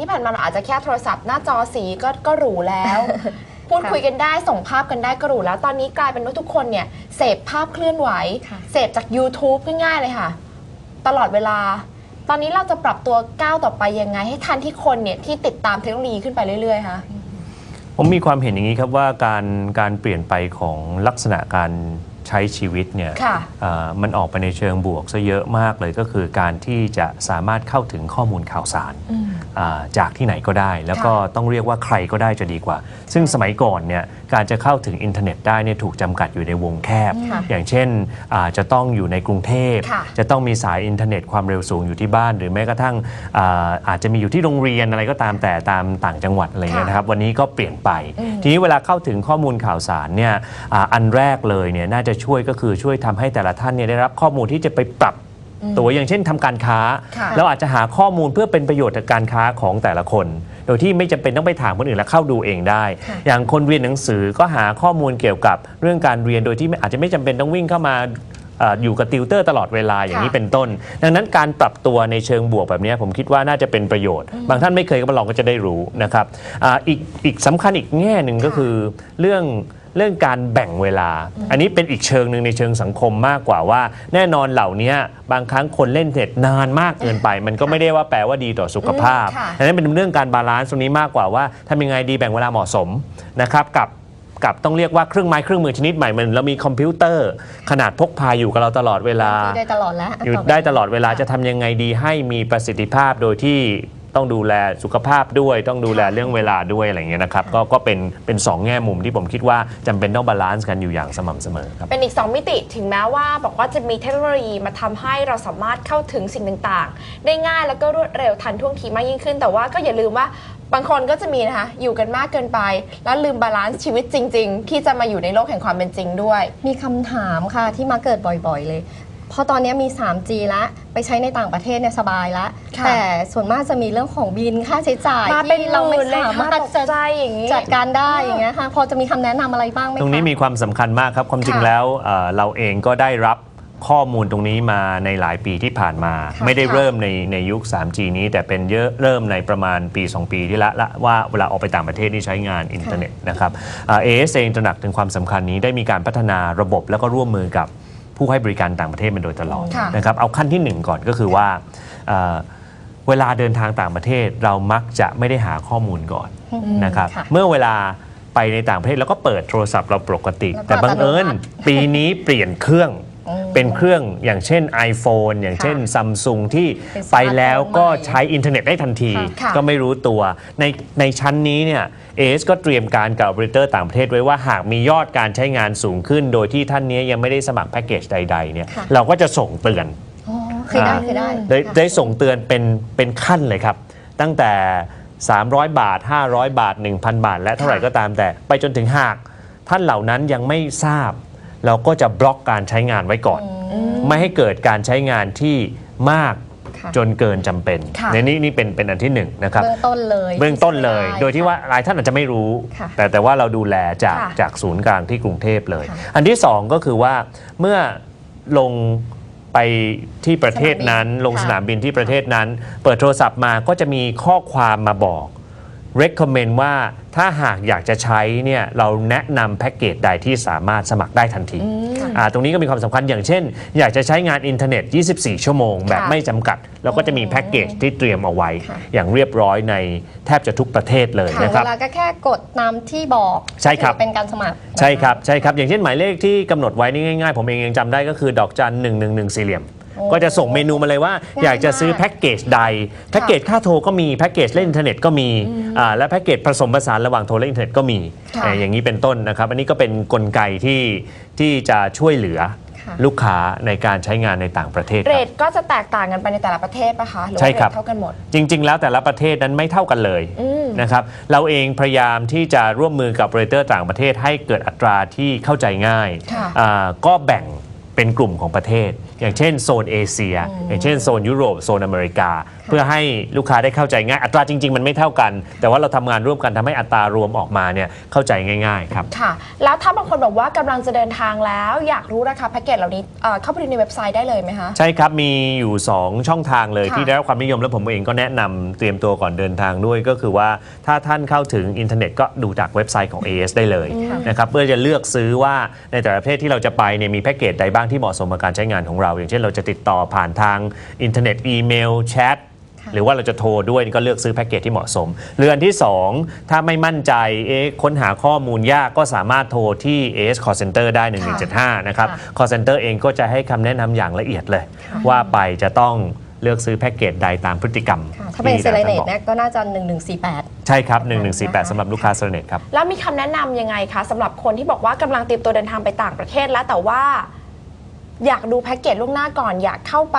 ที่ผ่านมาเราอาจจะแค่โทรศัพท์หน้าจอสีก็ก็หรูแล้ว พูดคุยกันได้ส่งภาพกันได้ก็หรูแล้ว ตอนนี้กลายเป็นว่าทุกคนเนี่ยเสพภาพเคลื่อนไหวค่ะเสพจาก YouTube ง่ายๆเลยค่ะ ตลอดเวลา ตอนนี้เราจะปรับตัวก้าวต่อไปยังไง ให้ทันที่คนเนี่ยที่ติดตามเทคโนโลยีขึ้นไปเรื่อยๆคะผมมีความเห็นอย่างนี้ครับว่าการการเปลี่ยนไปของลักษณะการ ใช้ชีวิตเนี่ยค่ะอ่ามันออกไปในเชิงบวกซะเยอะมากเลยก็คือการที่จะสามารถเข้าถึงข้อมูลข่าวสารอ่าจากที่ไหนก็ได้ แล้วก็ต้องเรียกว่าใครก็ได้จะดีกว่า ซึ่งสมัยก่อนเนี่ยการจะเข้าถึงอินเทอร์เน็ตได้เนี่ยถูกจำกัดอยู่ในวงแคบ ค่ะอย่างเช่นอ่าจะต้องอยู่ในกรุงเทพ ค่ะจะต้องมีสายอินเทอร์เน็ตความเร็วสูงอยู่ที่บ้าน หรือแม้กระทั่งอาอาจจะมีอยู่ที่โรงเรียนอะไรก็ตามแต่ตามต่างจังหวัดอะไรเงี้ยค่ะนะครับวันนี้ก็เปลี่ยนไปทีนี้เวลาเข้าถึงข้อมูลข่าวสารเนี่ยอาอันแรกเลยเนี่ยน่าจะช่วยก็คือช่วยทำให้แต่ละท่านเนี่ยได้รับข้อมูลที่จะไปปรับตัวอย่างเช่นทำการค้าค่ะเราอาจจะหาข้อมูลเพื่อเป็นประโยชน์กับการค้าของแต่ละคน โดยที่ไม่จำเป็นต้องไปถามคนอื่นและเข้าดูเองได้ค่ะอย่างคนเรียนหนังสือก็หาข้อมูลเกี่ยวกับเรื่องการเรียนโดยที่ไม่อาจจะไม่จำเป็นต้องวิ่งเข้ามาเอ่ออยู่กับติวเตอร์ตลอดเวลาอย่างนี้ค่ะเป็นต้น ดังนั้นการปรับตัวในเชิงบวกแบบนี้ผมคิดว่าน่าจะเป็นประโยชน์ บางท่านไม่เคยก็มาลองก็จะได้รู้นะครับอาอีกอีกสำคัญอีกแง่หนึ่งก็คือเรื่อง เรื่องการแบ่งเวลา อันนี้เป็นอีกเชิงหนึ่งในเชิงสังคมมากกว่าว่า แน่นอนเหล่านี้บางครั้งคนเล่นเน็ตนานมากเกินไป มันก็ไม่ได้ว่าแปลว่าดีต่อสุขภาพอืมค่ะดังนั้นเป็นเรื่องการบาลานซ์ตรงนี้มากกว่าว่าทำยังไงดีแบ่งเวลาเหมาะสมนะครับกับกับต้องเรียกว่าเครื่องไม้เครื่องมือชนิดใหม่เหมันเรามีคอมพิวเตอร์ ขนาดพกพาอยู่กับเราตลอดเวลาอยู่ได้ตลอดแล้วอยู่ต่ปได้ตลอดเวลาจะทำยังไงดีให้มีประสิทธิภาพโดยที่ ต้องดูแลสุขภาพด้วย ต้องดูแลเรื่องเวลาด้วยอะไรอย่างเงี้ยนะครับก็ก็เป็นเป็นสองแง่มุมที่ผมคิดว่าจำเป็นต้องบาลานซ์กันอยู่อย่างสม่ำเสมอครับ เป็นอีก 2 มิติถึงแม้ว่าบอกว่าจะมีเทคโนโลยีมาทำให้เราสามารถเข้าถึงสิ่งต่างๆ ได้ง่ายแล้วก็รวดเร็วทันท่วงทีมากยิ่งขึ้น แต่ว่าก็อย่าลืมว่าบางคนก็จะมีนะคะอยู่กันมากเกินไป แล้วลืมบาลานซ์ชีวิตจริง ๆ ที่จะมาอยู่ในโลกแห่งความเป็นจริงด้วย มีคำถามค่ะที่มาเกิดบ่อยๆเลย เพราะตอนนี้มี 3G แล้วไปใช้ในต่างประเทศเนี่ยสบายแล้วค่ะแต่ส่วนมากจะมีเรื่องของบินค่าใช้จ่ายมาเป็นที่เราเราไม่ไม่สาสามารมารถถจัจะดใจอย่างนี้ จัดการได้อย่างเงี้ยค่ะพอจะมีคำแนะนำอะไรบ้างไหมคะ ตรงนี้มีความสำคัญมากครับ ความจริงค่ะแล้วเอ่อเราเองก็ได้รับข้อมูลตรงนี้มาในหลายปีที่ผ่านมา ค่ะไม่ได้ค่ะเริ่มในในยุค 3G นี้ แต่เป็นเยอะเริ่มในประมาณปี 2 ปีที่ละละว่าเวลาออกไปต่างประเทศนี่ใช้งานอินเทอร์เน็ตนะครับเอเอสเองตระหนักถึงความสำคัญนี้ได้มีการพัฒนาระบบแล้วก็ร่วมมือกับ ผู้ให้บริการต่างประเทศมาโดยตลอดค่ะ นะครับเอาขั้นที่หนึ่งก่อนก็คือว่าเอ่อเวลาเดินทางต่างประเทศเรามักจะไม่ได้หาข้อมูลก่อนนะครับค่ะ เมื่อเวลาไปในต่างประเทศเราก็เปิดโทรศัพท์เราปกติ แล้วก็แต่บังเอิญอัตโนมัติ ปีนี้เปลี่ยนเครื่องอืม เป็นเครื่องอย่างเช่น iPhone อย่างเช่นซัมซุงที่เป็นไปแล้วก็สมาร์ทโฟนใหม่ใช้อินเทอร์เน็ตได้ทันทีค่ะก็ไม่รู้ตัว ในในชั้นนี้เนี่ยเอสก็เตรียมการกับบริเตอร์ต่างประเทศไว้ว่าหากมียอดการใช้งานสูงขึ้น โดยที่ท่านนี้ยังไม่ได้สมัครแพ็กเกจใดๆเนี่ยค่ะเราก็จะส่งเตือนอ๋อเคยได้เคยได้ได้ค่ะได้ส่งเตือนเป็นเป็นขั้นเลยครับ ตั้งแต่ 300 บาท 500 บาท 1,000 บาท และเท่าไหร่ก็ตามแต่ ไปจนถึงหากท่านเหล่านั้นยังไม่ทราบ เราก็จะบล็อกการใช้งานไว้ก่อน ไม่ให้เกิดการใช้งานที่มากค่ะจนเกินจำเป็นค่ะในนี้นี่เป็นเป็นอันที่หนึ่งนะครับเบื้องต้นเลยเบื้องต้นเลยได้โดยที่ว่าหลายท่านอาจจะไม่รู้ค่ะแต่แต่ว่าเราดูแลจากค่ะจากศูนย์กลางที่กรุงเทพเลยค่ะอันที่สองก็คือว่าเมื่อลงไปที่ประเทศนั้น ลงค่ะสนามบินที่ประเทศนั้น เปิดโทรศัพท์มาก็จะมีข้อความมาบอก recommend ว่าถ้าหากอยากจะใช้เนี่ยเราแนะนำแพ็กเกจใดที่สามารถสมัครได้ทันทีอ่าตรงนี้ก็มีความสำคัญอย่างเช่น อยากจะใช้งานอินเทอร์เน็ต 24 ชั่วโมง แบบค่ะไม่จำกัด แล้วก็จะมีแพ็กเกจที่เตรียมเอาไว้ค่ะอย่างเรียบร้อยในแทบจะทุกประเทศเลยค่ะนะครับเวลาก็แค่กดตามที่บอกใช่ครับถือเป็นการสมัครใช่ครับใช่ครับอย่างเช่นหมายเลขที่กำหนดไว้นี่ง่ายๆ ผมเองยังจำได้ก็คือดอกจัน1 1 1สี่เหลี่ยมโอ้ ก็จะส่งเมนูมาเลยว่าง่ายอยากจะซื้อมากแพ็กเกจใด แพ็กเกจค่าโทรก็มี แพ็กเกจเล่นอินเทอร์เน็ตก็มีอ่าและแพ็กเกจผสมผสานระหว่างโทรและอินเทอร์เน็ตก็มีค่ะเอ่ออย่างนี้เป็นต้นนะครับ อันนี้ก็เป็นกลไกที่ที่จะช่วยเหลือค่ะ ลูกค้าในการใช้งานในต่างประเทศคเรรับ ทก็จะแตกต่างกันไปในแต่ละประเทศปะคะหรือใช่ว่าครับเรทเท่ากันหมด จริง ๆ แล้วแต่ละประเทศนั้นไม่เท่ากันเลยอืม นะครับเราเองพยายามที่จะร่วมมือกับบริเตอร์ต่างประเทศให้เกิดอัตราที่เข้าใจง่ายค่ะ อ่าก็แบ่ง เป็นกลุ่มของประเทศ อย่างเช่นโซนเอเชีย อย่างเช่นโซนยุโรปโซนอเมริกา พื่อให้ลูกค้าได้เข้าใจง่าย อัตราจริง ๆ มันไม่เท่ากัน แต่ว่าเราทำงานร่วมกันทำให้อัตรารวมออกมาเนี่ยเข้าใจง่าย ๆ ครับ ค่ะ แล้วถ้าบางคนบอกว่ากำลังจะเดินทางแล้ว อยากรู้ราคาแพ็กเกจเหล่านี้เอ่อเข้าไปดูในเว็บไซต์ได้เลยไหมคะ ใช่ครับ มีอยู่ 2 ช่องทางเลยค่ะที่ได้รับความนิยมและผมเองก็แนะนำเตรียมตัวก่อนเดินทางด้วยก็คือว่าถ้าท่านเข้าถึงอินเทอร์เน็ตก็ดูจากเว็บไซต์ของ AS ได้เลยนะครับเพื่อจะเลือกซื้อว่าในแต่ละประเทศที่เราจะไปเนี่ยมีแพ็กเกจใดบ้างที่เหมาะสมกับการใช้งานของเรา อย่างเช่นเราจะติดต่อผ่านทางอินเทอร์เน็ตอีเมลแชทค่ะ หรือว่าเราจะโทรด้วยก็เลือกซื้อแพ็กเกจที่เหมาะสมเรือนที่ 2 ถ้าไม่มั่นใจเอ๊ะค้นหาข้อมูลยากก็สามารถโทรที่ AS Call Center ได้ 1175 นะครับค่ะ call center เองก็จะให้คำแนะนำอย่างละเอียดเลย ว่าไปจะต้องเลือกซื้อแพ็กเกจใดตามพฤติกรรมค่ะถ้าเป็นที่เซเลเนตทางบอกเนี่ยก็น่าจะ 1148 ใช่ครับนะคะ1148สำหรับลูกค้าเซเลเนตครับ แล้วมีคำแนะนำยังไงคะสำหรับคนที่บอกว่ากำลังเตรียมตัวเดินทางไปต่างประเทศแล้วแต่ว่า อยากดูแพ็กเกจล่วงหน้าก่อนอยากเข้าไป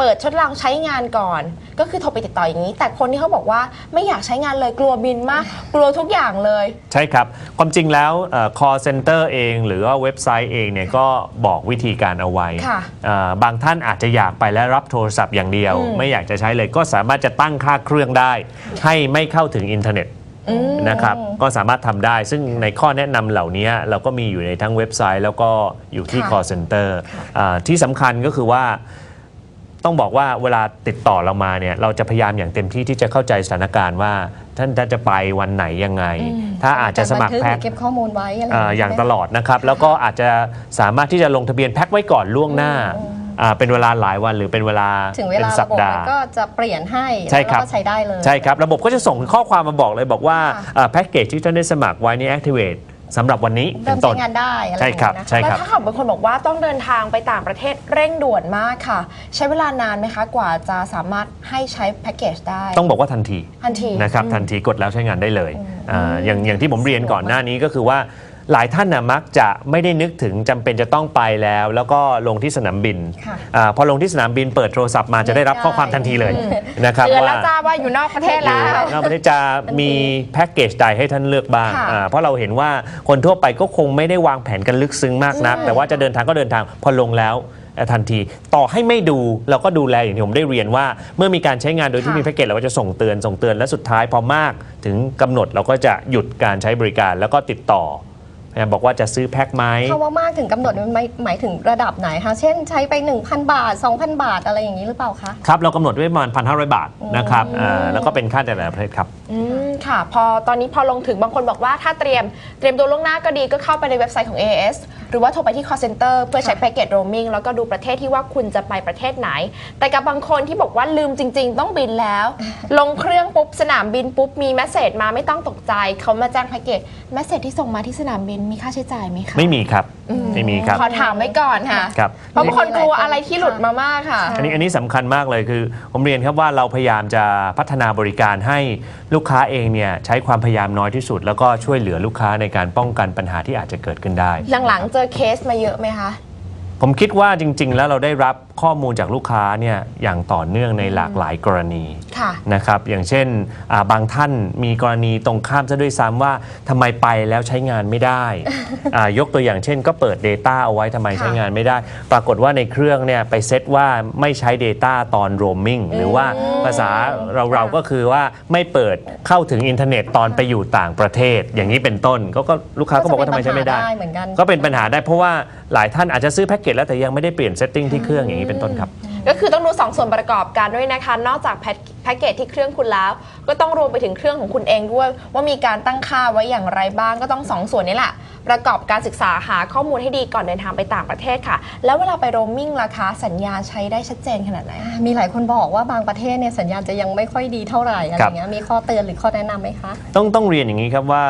เปิดทดลองใช้งานก่อน ก็คือโทรไปติดต่ออย่างนี้ แต่คนที่เขาบอกว่าไม่อยากใช้งานเลยกลัวบินมาก กลัวทุกอย่างเลย ใช่ครับ ความจริงแล้วเอ่อ call center เอง หรือว่าเว็บไซต์เองเนี่ยก็บอกวิธีการเอาไว้ค่ะเอ่อบางท่านอาจจะอยากไปและรับโทรศัพท์อย่างเดียว อืม ไม่อยากจะใช้เลยก็สามารถจะตั้งค่าเครื่องได้ ให้ไม่เข้าถึงอินเทอร์เน็ต อืม นะครับก็สามารถทำได้ซึ่งในข้อแนะนำเหล่านี้เราก็มีอยู่ในทั้งเว็บไซต์ แล้วก็อยู่ที่ ค่ะ call center อ่าที่สำคัญก็คือว่า ต้องบอกว่าเวลาติดต่อเรามาเนี่ยเราจะพยายามอย่างเต็มที่ที่จะเข้าใจสถานการณ์ว่าท่านท่านจะไปวันไหนยังไง ถ้าอาจจะสมัครกาบันทึกแพ็คหรือเก็บข้อมูลไว้อะไรอ่าอย่างใช่ไหมตลอดนะครับแล้วก็อาจจะสามารถที่จะลงทะเบียนแพ็คไว้ก่อนล่วงหน้าอ่าเป็นเวลาหลายวันหรือเป็นเวลาถึงเวเป็นลาสัระปบบดามัห์นก็จะเปลี่ยนให้ใช่ครับแล้วก็ใช้ได้เลยใช่ครับ ระบบก็จะส่งข้อความมาบอกเลยบอกว่าค่ะอ่าแพ็กเกจที่ท่านได้สมัครไว้นี่ activate สำหรับวันนี้เริ่เป็มนต้ใช้น งานได้อะไรใช่ครับอย่างเงี้ยนะใช่แล้วถ้าเขาเป็นคนบอกว่าต้องเดินทางไปต่างประเทศเร่งด่วนมากค่ะ ใช้เวลานานไหมคะ กว่าจะสามารถให้ใช้แพ็กเกจได้ต้องบอกว่าทันที ทันที นะครับทันทีกดแล้วใช้งานได้เลยอ่าอย่างอย่างที่ผมเรียนก่อนหน้านี้ก็คือว่า หลายท่านนะมักจะไม่ได้นึกถึงจำเป็นจะต้องไปแล้ว แล้วก็ลงที่สนามบินค่ะอาพอลงที่สนามบินเปิดโทรศัพท์มาจะได้รับข้อความทันทีเลยนะครับเตือนว่าแล้วจ้าว่าอยู่นอกประเทศอแล้วยู่นอกประเทศจะมีแพ็กเกจใดให้ท่านเลือกบ้างค่ะอ่าเพราะเราเห็นว่าคนทั่วไปก็คงไม่ได้วางแผนกันลึกซึ้งมากนัก แต่ว่าจะเดินทางก็เดินทางพอลงแล้วเอ่อทันที ต่อให้ไม่ดูเราก็ดูแลอย่างที่ผมได้เรียนว่า เมื่อมีการใช้งานโดยที่ค่ะ มีแพ็กเกจเราก็จะส่งเตือนส่งเตือนและสุดท้ายพอมากถึงกำหนดเราก็จะหยุดการใช้บริการแล้วก็ติดต่อ พยายามบอกว่าจะซื้อแพ็คไหมคำว่ามากถึงกำหนดมันหมายหมายถึงระดับไหนคะเช่นใช้ไป 1,000 บาท 2,000 บาทอะไรอย่างนี้หรือเปล่าคะ ครับ เรากำหนดไว้ประมาณ1,500บาทนะครับอ่าแล้วก็เป็นค่าแต่ละประเทศครับอืม ค่ะ พอตอนนี้พอลงถึงบางคนบอกว่าถ้าเตรียมเตรียมตัวล่วงหน้าก็ดีก็เข้าไปในเว็บไซต์ของ AS หรือว่าโทรไปที่ call center เพื่อใช้แพ็กเกจ roaming แล้วก็ดูประเทศที่ว่าคุณจะไปประเทศไหน แต่กับบางคนที่บอกว่าลืมจริง ๆ ต้องบินแล้ว ลงเครื่องปุ๊บสนามบินปุ๊บมีแมสเซจมาไม่ต้องตกใจเขามาแจ้งแพ็กเกจแมสเซจที่ส่งมาที่สนามบินมีค่าใช้จ่ายไหมคะไม่มีครับไม่มีครับขอถามไว้ก่อนค่ะครับ เพราะบางคนกลัวอะไรที่หลุดมามากค่ะ อันนี้อันนี้สำคัญมากเลยคือ ผมเรียนครับว่าเราพยายามจะพัฒนาบริการให้ลูกค้าเองเนี่ยใช้ความพยายามน้อยที่สุด แล้วก็ช่วยเหลือลูกค้าในการป้องกันปัญหาที่อาจจะเกิดขึ้นได้ หลังๆ เจอเคสมาเยอะไหมคะ ผมคิดว่าจริง ๆ แล้วเราได้รับ ข้อมูลจากลูกค้าเนี่ยอย่างต่อเนื่องในหลากหลายกรณีค่ะนะครับอย่างเช่นอ่าบางท่านมีกรณีตรงข้ามซะด้วยซ้ำว่าทำไมไปแล้วใช้งานไม่ได้อ่ายกตัวอย่างเช่น ก็เปิด Data เอาไว้ทำไมใช้งานไม่ได้ ปรากฏว่าในเครื่องเนี่ยไปเซตว่าไม่ใช้ Data ตอน roaming หรือว่าภาษาเราเราก็คือว่าไม่เปิดเข้าถึงอินเทอร์เน็ตตอนไปอยู่ต่างประเทศ อย่างนี้เป็นต้นก็ก็ลูกค้าก็บอกว่าทำไมใช้ไม่ได้ก็จะเป็นปัญหาได้เหมือนกันก็เป็นปัญหาได้เพราะว่าหลายท่านอาจจะซื้อแพ็กเกจแล้วแต่ยังไม่ได้เปลี่ยนเซตติ้งที่เครื่องอย่างนี้เป็นต้นครับ ก็คือต้องดูสองส่วนประกอบกันด้วยนะคะ นอกจากแพ็คแพ็กเกจที่เครื่องคุณแล้ว ก็ต้องรวมไปถึงเครื่องของคุณเองด้วย ว่ามีการตั้งค่าไว้อย่างไรบ้างก็ต้องสองส่วนนี้แหละ ประกอบการศึกษาหาข้อมูลให้ดีก่อนเดินทางไปต่างประเทศค่ะ แล้วเวลาไปโรมมิ่งล่ะคะสัญญาณใช้ได้ชัดเจนขนาดไหน มีหลายคนบอกว่าบางประเทศเนี่ยสัญญาณจะยังไม่ค่อยดีเท่าไหร่อะไรครับเงี้ยมีข้อเตือนหรือข้อแนะนำไหมคะ ต้องต้องเรียนอย่างนี้ครับว่า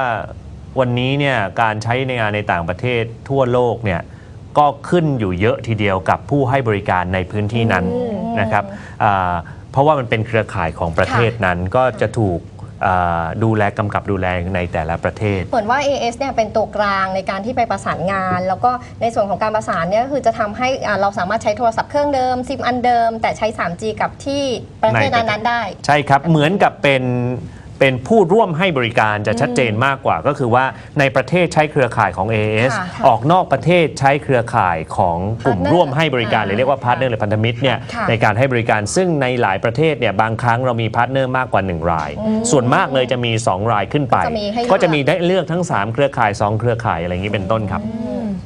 วันนี้เนี่ยการใช้ในงานในต่างประเทศทั่วโลกเนี่ย ก็ขึ้นอยู่เยอะทีเดียวกับผู้ให้บริการในพื้นที่นั้นอืมนะครับอ่าเพราะว่ามันเป็นเครือข่ายของประเทศนั้นก็จะถูกอ่าดูแลกำกับดูแลในแต่ละประเทศ เหมือนว่า AS เนี่ยเป็นตัวกลางในการที่ไปประสานงาน แล้วก็ในส่วนของการประสานเนี่ยก็คือจะทำให้อ่าเราสามารถใช้โทรศัพท์เครื่องเดิมซิมอันเดิม แต่ใช้ 3G กับที่ประเทศในประเทศนั้นๆได้ ใช่ครับเหมือนกับเป็น เป็นผู้ร่วมให้บริการจะชัดเจนมากกว่าก็คือว่าในประเทศใช้เครือข่ายของ AAS ค่ะออกนอกประเทศใช้เครือข่ายของกลุ่ม Partner ร่วมให้บริการอ่าหรือเรียกว่าพาร์ทเนอร์หรือพันธมิตรเนี่ยค่ะ ในการให้บริการซึ่งในหลายประเทศเนี่ยบางครั้งเรามีพาร์ทเนอร์มากกว่า 1 ราย ส่วนมากเลยจะมี 2 รายขึ้นไป ก็จะมีให้เลือก ก็จะมีได้เลือกทั้ง 3 เครือข่าย 2 เครือข่ายอะไรอย่างนี้เป็นต้นครับ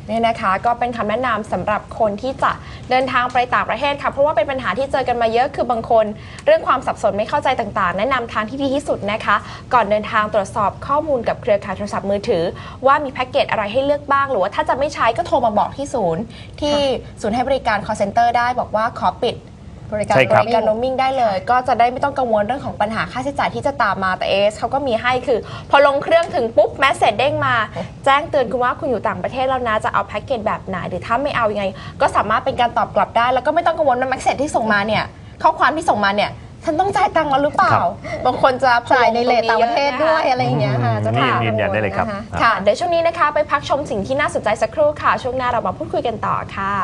เนี่ยนะคะก็เป็นคำแนะนำสำหรับคนที่จะเดินทางไปต่างประเทศค่ะเพราะว่าเป็นปัญหาที่เจอกันมาเยอะคือบางคน เรื่องความสับสนไม่เข้าใจต่างๆ แนะนำทางที่ดีที่สุดนะคะ ก่อนเดินทางตรวจสอบข้อมูลกับเครือข่ายโทรศัพท์มือถือ ว่ามีแพ็กเกจอะไรให้เลือกบ้าง หรือว่าถ้าจะไม่ใช้ก็โทรมาบอกที่ศูนย์ ที่ศูนย์ให้บริการ call center ได้บอกว่าขอปิด บริการใช่ครับบริการโรมมิ่งได้เลย ก็จะได้ไม่ต้องกังวลเรื่องของปัญหาค่าใช้จ่ายที่จะตามมาแต่เอสเขาก็มีให้คือ พอลงเครื่องถึงปุ๊บแมสเซจเด้งมา แจ้งเตือนคุณว่าคุณอยู่ต่างประเทศแล้วนะจะเอาแพ็กเกจแบบไหนหรือถ้าไม่เอายังไง ก็สามารถเป็นการตอบกลับได้ แล้วก็ไม่ต้องกังวลว่าแมสเซจที่ส่งมาเนี่ยข้อความที่ส่งมาเนี่ยฉันต้องจ่ายตังค์แล้วหรือเปล่า บางคนจะจ่ายในเลทต่างประเทศพะด้วยอะไรอย่างเงี้ยค่ะจะนี่ถามยืนยันได้เลยครับะะค่ะ เดี๋ยวช่วงนี้นะคะ ไปพักชมสิ่งที่น่าสนใจสักครู่ค่ะ ช่วงหน้าเรามาพูดคุยกันต่อค่ะ